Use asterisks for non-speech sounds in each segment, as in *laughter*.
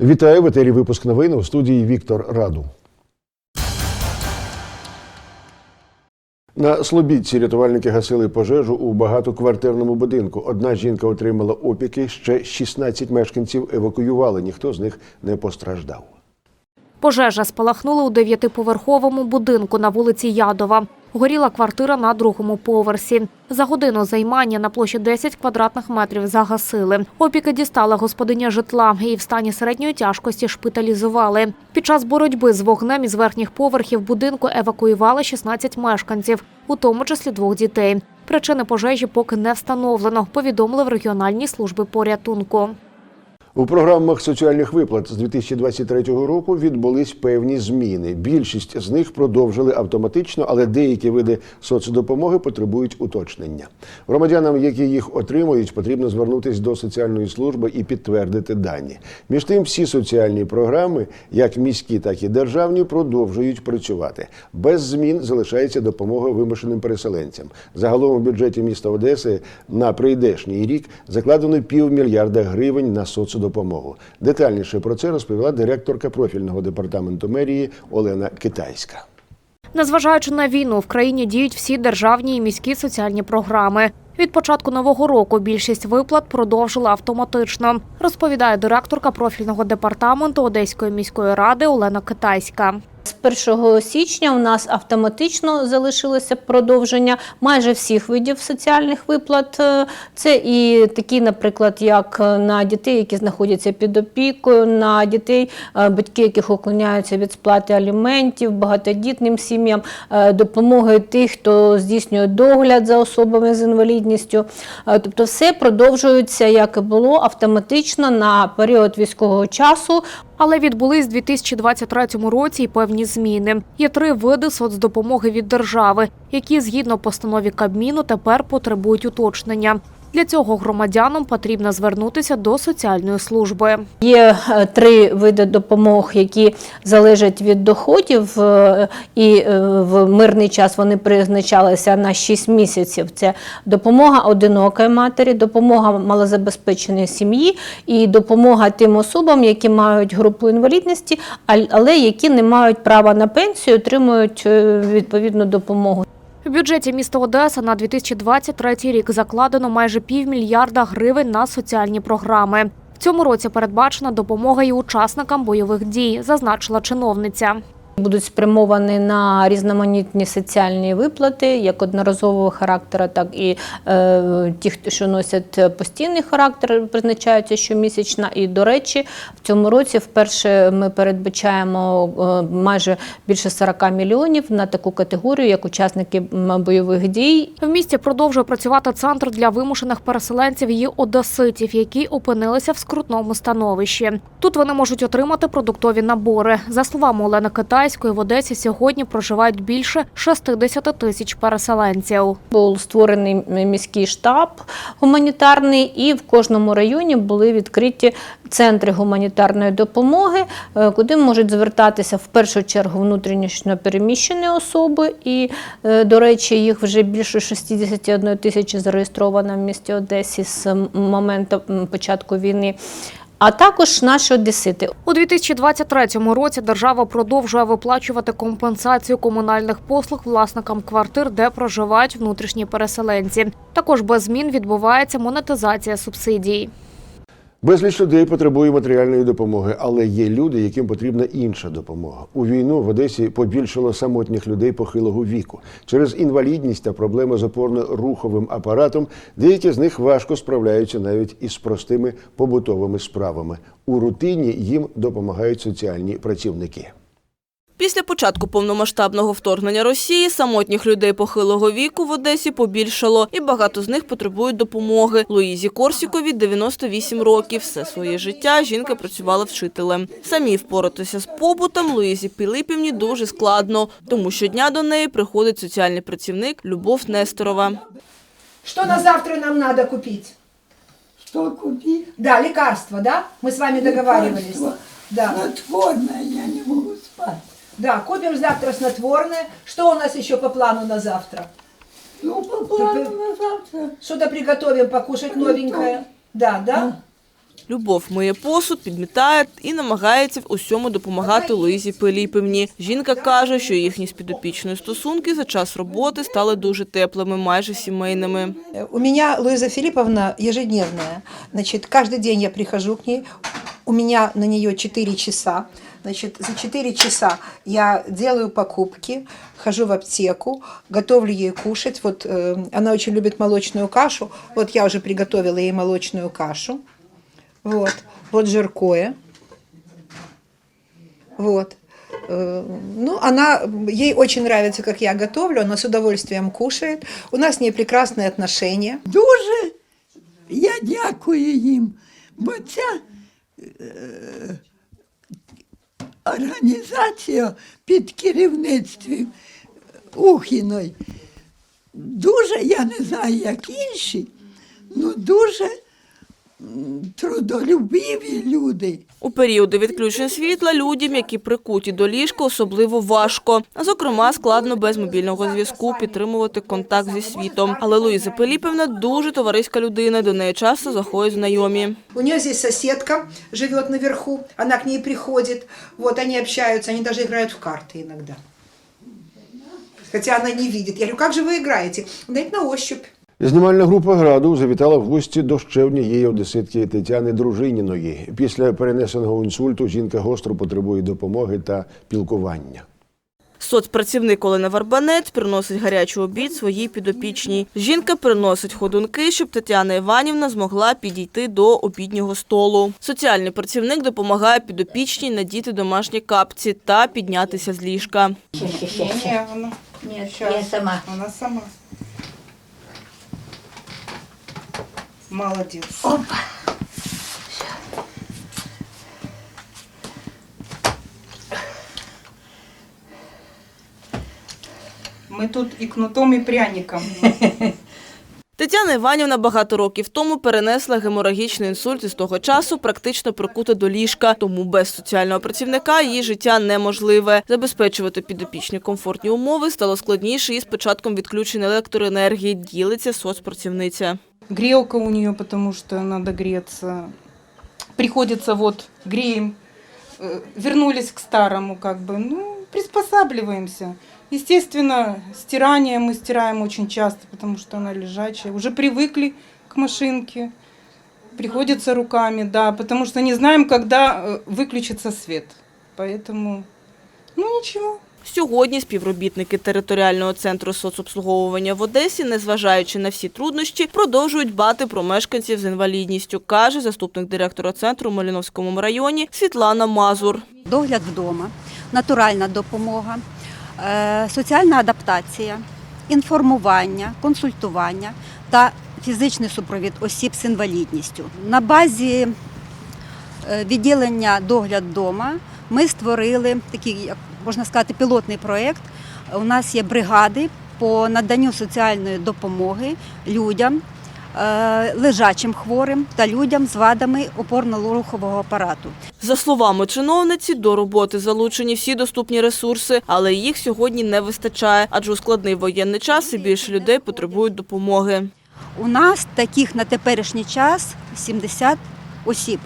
Вітаю в етері випуск новин у студії Віктор Раду. На Слобідці рятувальники гасили пожежу у багатоквартирному будинку. Одна жінка отримала опіки, ще 16 мешканців евакуювали. Ніхто з них не постраждав. Пожежа спалахнула у дев'ятиповерховому будинку на вулиці Ядова. Горіла квартира на другому поверсі. За годину займання на площі 10 квадратних метрів загасили. Опіки дістала господиня житла. Її в стані середньої тяжкості шпиталізували. Під час боротьби з вогнем із верхніх поверхів будинку евакуювали 16 мешканців, у тому числі двох дітей. Причини пожежі поки не встановлено, повідомили в регіональній служби порятунку. У програмах соціальних виплат з 2023 року відбулись певні зміни. Більшість з них продовжили автоматично, але деякі види соцдопомоги потребують уточнення. Громадянам, які їх отримують, потрібно звернутися до соціальної служби і підтвердити дані. Між тим, всі соціальні програми, як міські, так і державні, продовжують працювати. Без змін залишається допомога вимушеним переселенцям. Загалом у бюджеті міста Одеси на прийдешній рік закладено півмільярда гривень на соцдопомогу. Детальніше про це розповіла директорка профільного департаменту мерії Олена Китайська. Незважаючи на війну, в країні діють всі державні і міські соціальні програми. Від початку нового року більшість виплат продовжила автоматично, розповідає директорка профільного департаменту Одеської міської ради Олена Китайська. З 1 січня у нас автоматично залишилося продовження майже всіх видів соціальних виплат. Е, Це і такі, наприклад, як на дітей, які знаходяться під опікою, на дітей, е, батьки, яких уклоняються від сплати аліментів, багатодітним сім'ям, е, допомоги тих, хто здійснює догляд за особами з інвалідністю. Е, Тобто, все продовжується, як і було, автоматично на період військового часу. Але відбулись в 2023 році й певні зміни. Є три види соцдопомоги від держави, які згідно постанові Кабміну тепер потребують уточнення. Для цього громадянам потрібно звернутися до соціальної служби. Є е, три види допомог, які залежать від доходів, е, і е, в мирний час вони призначалися на 6 місяців. Це допомога одинокої матері, допомога малозабезпеченої сім'ї і допомога тим особам, які мають групу інвалідності, але які не мають права на пенсію, отримують відповідну допомогу. В бюджеті міста Одеса на 2023 рік закладено майже півмільярда гривень на соціальні програми. В цьому році передбачена допомога і учасникам бойових дій, зазначила чиновниця. Будуть спрямовані на різноманітні соціальні виплати, як одноразового характеру, так і е, ті, що носять постійний характер, призначаються щомісячно. І, до речі, в цьому році вперше ми передбачаємо е, майже більше 40 мільйонів на таку категорію, як учасники бойових дій. В місті продовжує працювати центр для вимушених переселенців і одеситів, які опинилися в скрутному становищі. Тут вони можуть отримати продуктові набори. За словами Олени Китайської, в Одесі сьогодні проживають більше 60 тисяч переселенців. Був створений міський штаб гуманітарний, і в кожному районі були відкриті центри гуманітарної допомоги, е, куди можуть звертатися в першу чергу внутрішньо переміщені особи. І, е, до речі, їх вже більше 61 тисячі зареєстровано в місті Одесі з моменту початку війни. А також наші одесити. У 2023 році держава продовжує виплачувати компенсацію комунальних послуг власникам квартир, де проживають внутрішні переселенці. Також без змін відбувається монетизація субсидій. Безліч людей потребує матеріальної допомоги, але є люди, яким потрібна інша допомога. У війну в Одесі побільшало самотніх людей похилого віку. Через інвалідність та проблеми з опорно-руховим апаратом деякі з них важко справляються навіть із простими побутовими справами. У рутині їм допомагають соціальні працівники. Після початку повномасштабного вторгнення Росії самотніх людей похилого віку в Одесі побільшало, і багато з них потребують допомоги. Луїзі Корсікові 98 років. Все своє життя жінка працювала вчителем. Самі впоратися з побутом Луїзі Пілипівні дуже складно, тому щодня до неї приходить соціальний працівник Любов Несторова. Что на завтра нам надо купить? Что купить? Да, лекарства, да? Мы с вами договаривались. Да, Снотворное, я не могу спать. Да, купим завтра снотворное. Что у нас еще по плану на завтра? Ну, по плану на завтра. Что-то приготовим покушать новенькое. Да, да? Любов миє посуд, підмітає і намагається в усьому допомагати Луїзі Пиліпівні. Жінка каже, що їхні з підопічною стосунки за час роботи стали дуже теплими, майже сімейними. У меня Луиза Филипповна ежедневная. Значит, каждый день я прихожу к ней. У меня на нее 4 часа. Значит, за 4 часа я делаю покупки, хожу в аптеку, готовлю ей кушать. Вот э, она очень любит молочную кашу. Вот я уже приготовила ей молочную кашу. Вот, вот жиркое. Вот. Э, Ну, она, ей очень нравится, как я готовлю, она с удовольствием кушает. У нас с ней прекрасные отношения. Дуже я дякую їм, бо ця організація під керівництвом Ухіної. Дуже, я не знаю, як інші, але дуже м, трудолюбиві люди. У періоди відключень світла людям, які прикуті до ліжка, особливо важко. А зокрема, складно без мобільного зв'язку підтримувати контакт зі світом. Але Луїза Пиліпівна дуже товариська людина. До неї часто заходять знайомі. У нее здесь соседка живет наверху, она к ней приходит, вот они общаются, они даже играют в карты иногда. Хотя она не видит. Я говорю, как же вы играете? Дать на ощупь. Знімальна група граду завітала в гості до ще однієї одеситки Тетяни Дружиніної. Після перенесеного інсульту жінка гостро потребує допомоги та пілкування. Соцпрацівник Олена Варбанець приносить гарячий обід своїй підопічній. Жінка приносить ходунки, щоб Тетяна Іванівна змогла підійти до обіднього столу. Соціальний працівник допомагає підопічній надіти домашні капці та піднятися з ліжка. Не, она, Нет, Щас. я сама. она сама. Молодец. Мы тут и кнутом, и пряником. *laughs* Тетяна Іванівна багато років тому перенесла геморагічний інсульт і з того часу практично прикута до ліжка, тому без соціального працівника її життя неможливе. Забезпечувати підопічні комфортні умови стало складніше і з початком відключень електроенергії, ділиться соцпрацівниця. Грелка у нее, потому что надо греться. Приходится вот греем. Э, Вернулись к старому, как бы, ну, приспосабливаемся. Естественно, стирание мы стираем очень часто, потому что она лежачая. Уже привыкли к машинке. Приходится руками, да, потому что не знаем, когда э, выключится свет. Поэтому, ну ничего. Сьогодні співробітники територіального центру соцобслуговування в Одесі, незважаючи на всі труднощі, продовжують дбати про мешканців з інвалідністю, каже заступник директора центру у Маліновському районі Світлана Мазур. догляд вдома, натуральна допомога, е, соціальна адаптація, інформування, консультування та фізичний супровід осіб з інвалідністю. На базі е, відділення догляд вдома ми створили такий, як можна сказати, пілотний проєкт. У нас є бригади по наданню соціальної допомоги людям, е, лежачим хворим та людям з вадами опорно-рухового апарату. За словами чиновниці, до роботи залучені всі доступні ресурси, але їх сьогодні не вистачає, адже у складний воєнний час і більше людей потребують допомоги. У нас таких на теперішній час 70 осіб,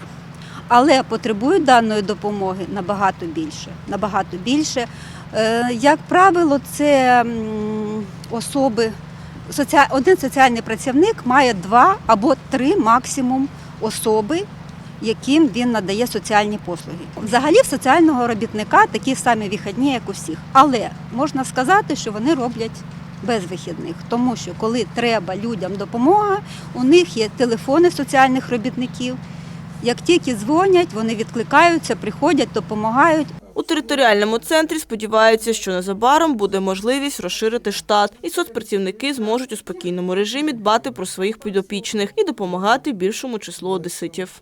але потребують даної допомоги набагато більше. Набагато більше. Е, Як правило, це особи, один соціальний працівник має два або три максимум особи, яким він надає соціальні послуги. Взагалі в соціального робітника такі самі вихідні, як у всіх. Але можна сказати, що вони роблять без вихідних, тому що коли треба людям допомога, у них є телефони соціальних робітників. Як тільки дзвонять, вони відкликаються, приходять, допомагають. У територіальному центрі сподіваються, що незабаром буде можливість розширити штат, і соцпрацівники зможуть у спокійному режимі дбати про своїх підопічних і допомагати більшому числу одеситів.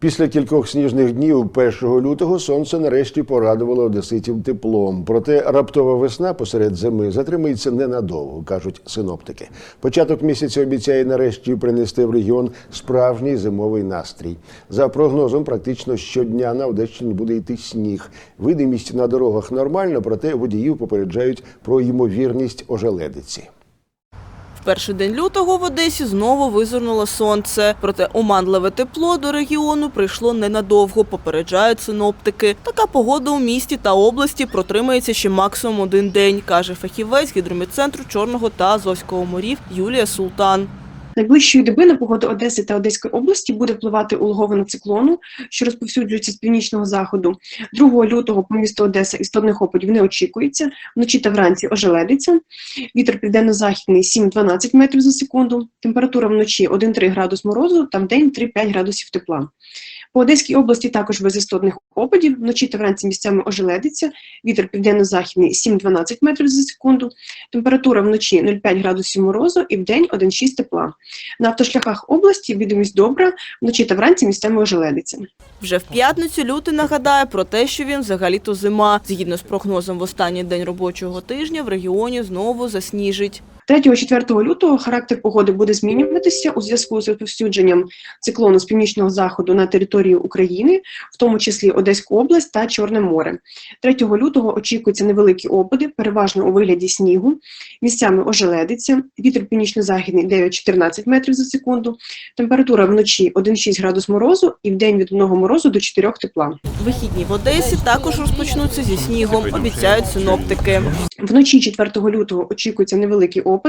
Після кількох сніжних днів 1 лютого сонце нарешті порадувало одеситів теплом. Проте раптова весна посеред зими затримається ненадовго, кажуть синоптики. Початок місяця обіцяє нарешті принести в регіон справжній зимовий настрій. За прогнозом, практично щодня на Одещині буде йти сніг. Видимість на дорогах нормальна, проте водіїв попереджають про ймовірність ожеледиці. Перший день лютого в Одесі знову визирнуло сонце. Проте оманливе тепло до регіону прийшло ненадовго, попереджають синоптики. Така погода у місті та області протримається ще максимум один день, каже фахівець гідрометцентру Чорного та Азовського морів Юлія Султан. Найближчої доби на погоду Одеси та Одеської області буде впливати улоговина циклону, що розповсюджується з північного заходу. 2 лютого по місту Одеса істотних опадів не очікується. Вночі та вранці ожеледиться. Вітер південно-західний 7-12 метрів за секунду. Температура вночі 1-3 градус морозу та день 3-5 градусів тепла. По Одеській області також без істотних опадів. Вночі та вранці місцями ожеледиться. Вітер південно-західний 7-12 метрів за секунду. Температура вночі 0,5 градусів морозу і вдень 1,6 тепла. На автошляхах області відомість добра, вночі та вранці місцями ожеледиться. Вже в п'ятницю лютий нагадає про те, що він взагалі-то зима. Згідно з прогнозом в останній день робочого тижня в регіоні знову засніжить. 3-4 лютого характер погоди буде змінюватися у зв'язку з розповсюдженням циклону з північного заходу на територію України, в тому числі Одеську область та Чорне море. 3 лютого очікуються невеликі опади, переважно у вигляді снігу. Місцями ожеледиться. Вітер північно-західний 9-14 метрів за секунду. Температура вночі 1,6 градус морозу і вдень від 1 морозу до 4 тепла. Вихідні в Одесі також розпочнуться зі снігом, обіцяють синоптики. Вночі 4 лютого очікуються невеликі опади,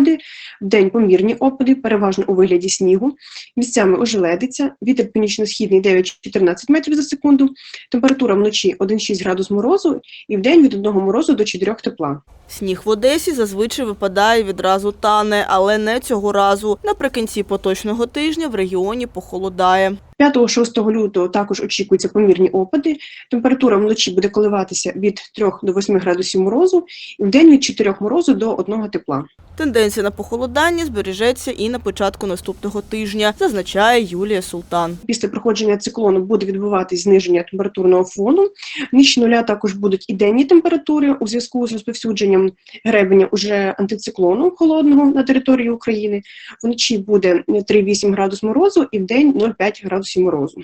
вдень помірні опади, переважно у вигляді снігу. Місцями ожеледиться, вітер північно-східний 9-14 метрів за секунду, температура вночі 1,6 градус морозу і вдень від 1 морозу до 4 тепла. Сніг в Одесі зазвичай випадає відразу тане, але не цього разу. Наприкінці поточного тижня в регіоні похолодає. 5-6 лютого також очікуються помірні опади. Температура вночі буде коливатися від 3 до 8 градусів морозу і вдень від 4 морозу до 1 тепла. Тенденція на похолодання збережеться і на початку наступного тижня, зазначає Юлія Султан. Після проходження циклону буде відбуватись зниження температурного фону. Нижче нуля також будуть і денні температури у зв'язку з розповсюдженням гребеня уже антициклону холодного на території України. Вночі буде 3,8 градус морозу і вдень 0,5 градусів морозу.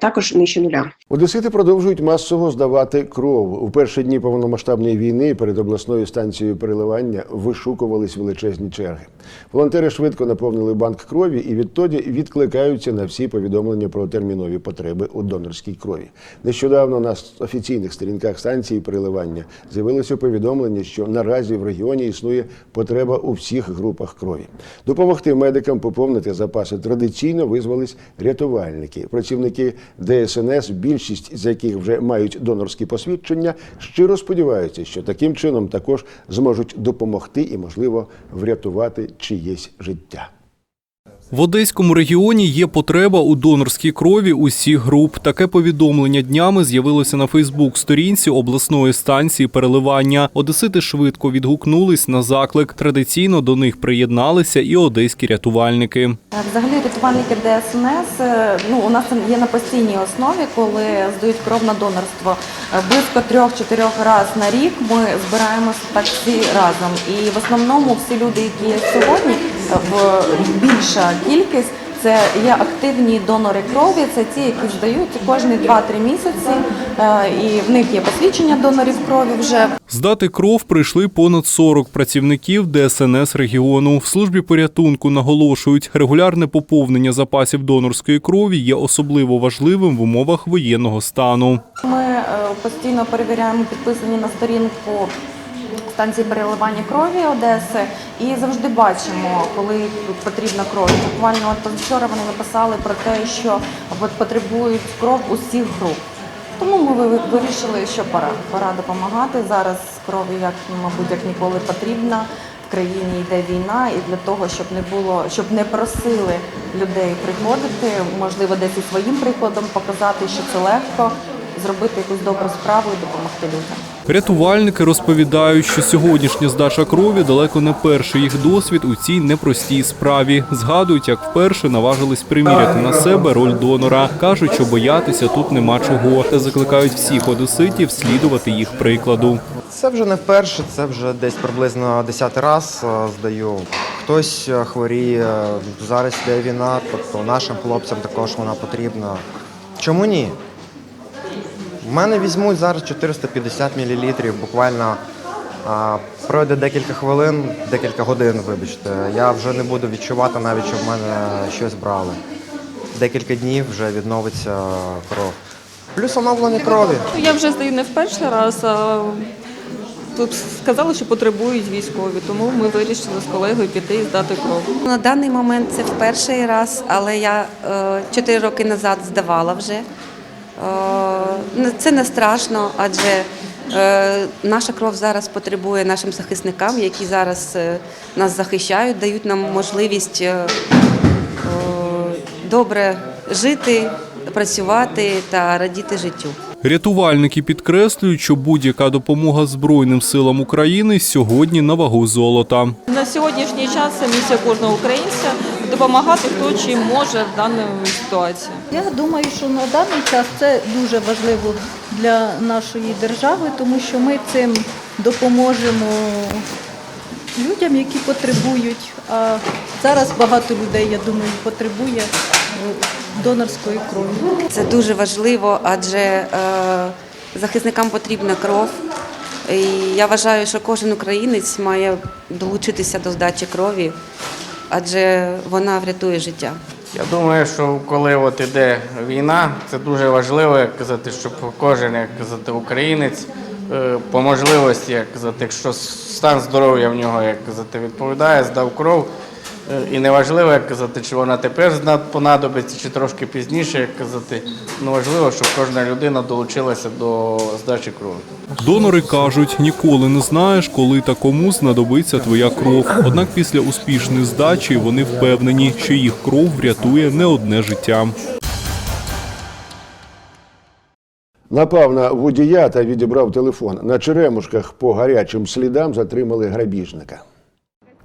Також нижче нуля. Одесити продовжують масово здавати кров. У перші дні повномасштабної війни перед обласною станцією переливання вишукувались величезні черги. Волонтери швидко наповнили банк крові і відтоді відкликаються на всі повідомлення про термінові потреби у донорській крові. Нещодавно на офіційних сторінках станції переливання з'явилося повідомлення, що наразі в регіоні існує потреба у всіх групах крові. Допомогти медикам поповнити запаси традиційно визвались рятувальники, працівники ДСНС, більшість з яких вже мають донорські посвідчення, щиро сподіваються, що таким чином також зможуть допомогти і, можливо, врятувати чиєсь життя. В Одеському регіоні є потреба у донорській крові усіх груп. Таке повідомлення днями з'явилося на Фейсбук-сторінці обласної станції переливання. Одесити швидко відгукнулись на заклик. Традиційно до них приєдналися і одеські рятувальники. Е, Взагалі рятувальники ДСНС е, ну, у нас є на постійній основі, коли здають кров на донорство. Е, Близько трьох-чотирьох разів на рік ми збираємося так всі разом. І в основному всі люди, які є сьогодні, в більша кількість. Це є активні донори крові, це ті, які здають кожні 2-3 місяці, е, і в них є посвідчення донорів крові вже. Здати кров прийшли понад 40 працівників ДСНС регіону. В службі порятунку наголошують, регулярне поповнення запасів донорської крові є особливо важливим в умовах воєнного стану. Ми е, постійно перевіряємо підписані на сторінку станції переливання крові Одеси і завжди бачимо, коли потрібна кров. Буквально от вчора вони написали про те, що от потребують кров усіх груп. Тому ми ви- вирішили, що пора. Пора допомагати. Зараз крові, як мабуть, як ніколи потрібна. В країні йде війна, і для того, щоб не було, щоб не просили людей приходити, можливо, десь і своїм прикладом показати, що це легко, зробити якусь добру справу і допомогти людям. Рятувальники розповідають, що сьогоднішня здача крові далеко не перший їх досвід у цій непростій справі. Згадують, як вперше наважились приміряти на себе роль донора. кажуть, що боятися тут нема чого, та закликають всіх одеситів слідувати їх прикладу. Це вже не вперше, це вже десь приблизно десятий раз е, здаю. Хтось е, хворіє, зараз йде війна, тобто нашим хлопцям також вона потрібна. Чому ні? В мене візьмуть зараз 450 мл, буквально А, пройде декілька хвилин, декілька годин, вибачте. Я вже не буду відчувати навіть, що в мене щось брали. Декілька днів вже відновиться кров. Плюс оновлення крові. Я вже здаю не в перший раз, а тут сказали, що потребують військові, тому ми вирішили з колегою піти і здати кров. На даний момент це в перший раз, але я е, 4 роки назад здавала вже. Е, це не страшно, адже е, наша кров зараз потребує нашим захисникам, які зараз е, нас захищають, дають нам можливість добре жити, працювати та радіти життю. Рятувальники підкреслюють, що будь-яка допомога Збройним силам України сьогодні на вагу золота. На сьогоднішній час місія кожного українця допомагати хто чим може в даній ситуації. Я думаю, що на даний час це дуже важливо для нашої держави, тому що ми цим допоможемо людям, які потребують. А зараз багато людей, я думаю, потребує е, донорської крові. Це дуже важливо, адже е, захисникам потрібна кров. І я вважаю, що кожен українець має долучитися до здачі крові, адже вона врятує життя. Я думаю, що коли от іде війна, це дуже важливо, як казати, щоб кожен, як казати, українець е, по можливості, як казати, якщо стан здоров'я в нього, як казати, відповідає, здав кров. Е, І неважливо, як казати, чи вона тепер зна- понадобиться, чи трошки пізніше, як казати. Ну важливо, щоб кожна людина долучилася до здачі крові. Донори кажуть, ніколи не знаєш, коли та кому знадобиться твоя кров. Однак після успішної здачі вони впевнені, що їх кров врятує не одне життя. Напав на водія та відібрав телефон. На Черемушках по гарячим слідам затримали грабіжника.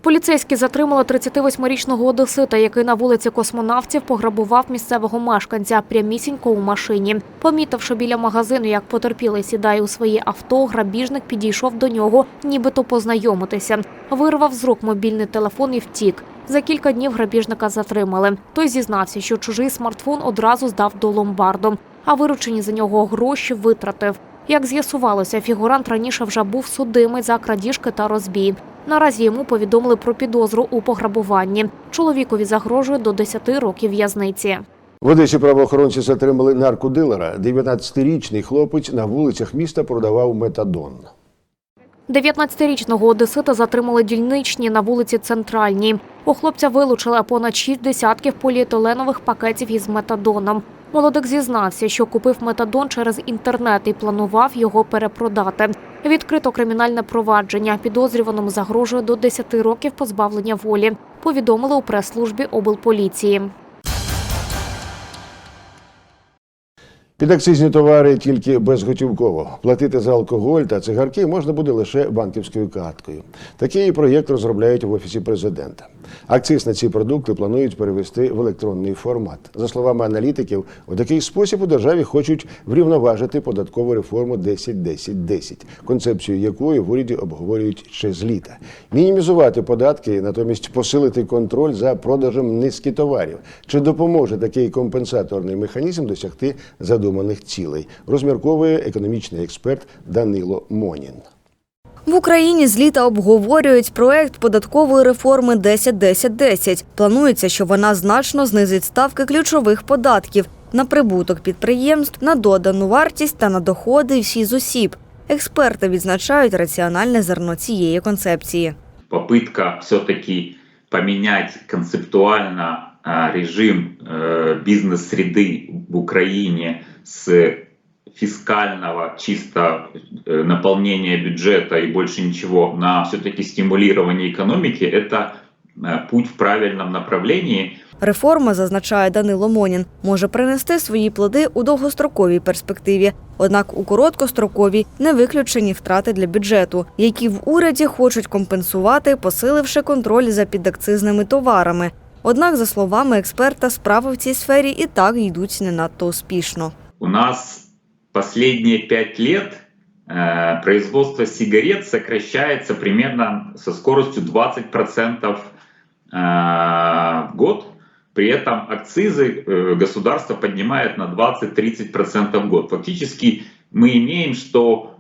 Поліцейські затримали 38-річного одесита, який на вулиці космонавтів пограбував місцевого мешканця прямісінько у машині. Помітивши біля магазину, як потерпілий сідає у своє авто, грабіжник підійшов до нього, нібито познайомитися. Вирвав з рук мобільний телефон і втік. За кілька днів грабіжника затримали. Той зізнався, що чужий смартфон одразу здав до ломбарду, а виручені за нього гроші витратив. Як з'ясувалося, фігурант раніше вже був судимий за крадіжки та розбій. Наразі йому повідомили про підозру у пограбуванні. Чоловікові загрожує до 10 років в'язниці. В Одесі правоохоронці затримали наркодилера. 19-річний хлопець на вулицях міста продавав метадон. 19-річного одесита затримали дільничні на вулиці Центральній. У хлопця вилучили понад 6 десятків поліетиленових пакетів із метадоном. Молодик зізнався, що купив метадон через інтернет і планував його перепродати. Відкрито кримінальне провадження. Підозрюваному загрожує до 10 років позбавлення волі. Повідомили у прес-службі облполіції. Підакцизні товари тільки безготівково. Платити за алкоголь та цигарки можна буде лише банківською карткою. Такий проєкт розробляють в офісі президента. Акциз на ці продукти планують перевести в електронний формат. За словами аналітиків, у такий спосіб у державі хочуть врівноважити податкову реформу 10-10-10, концепцію якої в уряді обговорюють ще з літа. Мінімізувати податки, натомість посилити контроль за продажем низки товарів. Чи допоможе такий компенсаторний механізм досягти задуманих цілей? Розмірковує економічний експерт Данило Монін. В Україні з літа обговорюють проект податкової реформи 10-10-10. Планується, що вона значно знизить ставки ключових податків на прибуток підприємств, на додану вартість та на доходи всі з осіб. Експерти відзначають раціональне зерно цієї концепції. попытка все-таки поменять концептуально а, режим э, бизнес-среды в Украине с фискального чисто э, наполнения бюджета и больше ничего на все-таки стимулирование экономики, это э, путь в правильном направлении. Реформа, зазначає Данило Монін, може принести свої плоди у довгостроковій перспективі. Однак у короткостроковій не виключені втрати для бюджету, які в уряді хочуть компенсувати, посиливши контроль за підакцизними товарами. Однак, за словами експерта, справи в цій сфері і так йдуть не надто успішно. У нас последние пять лет э, производство сигарет сокращается примерно со скоростью 20% э, в год. При этом акцизы э, государство поднимает на 20-30% в год. Фактически мы имеем, что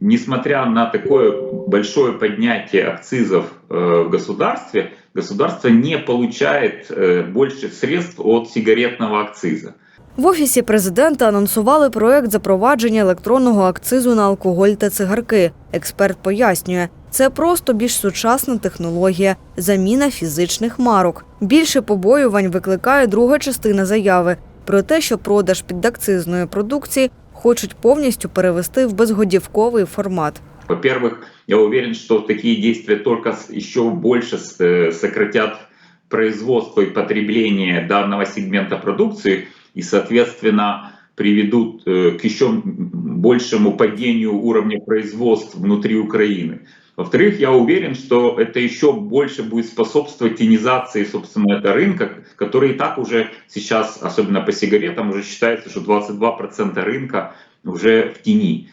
несмотря на такое большое поднятие акцизов в государстве, государство не получает больше средств от сигаретного акциза. В офісі президента анонсували проект запровадження електронного акцизу на алкоголь та цигарки. Експерт пояснює, це просто більш сучасна технологія, заміна фізичних марок. Більше побоювань викликає друга частина заяви про те, що продаж підакцизної продукції хочуть повністю перевести в безгодівковий формат. Во-первых, я уверен, что такие действия только еще больше э, сократят производство и потребление данного сегмента продукции и, соответственно, приведут э, к еще м- большему падению уровня производств внутри Украины. Во-вторых, я уверен, что это еще больше будет способствовать тенизации, собственно, этого рынка, который и так уже сейчас, особенно по сигаретам, уже считается, что 22% рынка уже в тени,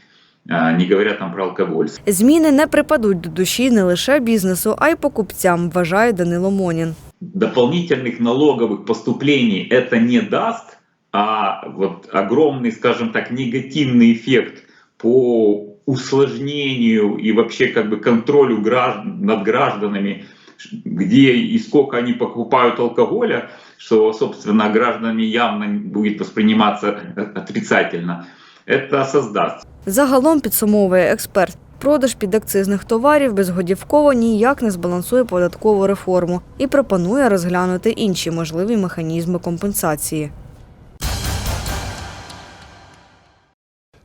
а, не говоря там про алкоголь. Зміни не припадуть до душі не лише бізнесу, а й покупцям, вважає Данило Монін. дополнительных налоговых поступлений это не даст, а вот огромный, скажем так, негативный эффект по усложнению и вообще как бы контролю граждан, над гражданами, ш- где и сколько они покупают алкоголя, что, собственно, гражданами явно будет восприниматься э, отрицательно, это создаст. Загалом підсумовує експерт. Продаж підакцизних товарів безгодівково ніяк не збалансує податкову реформу і пропонує розглянути інші можливі механізми компенсації.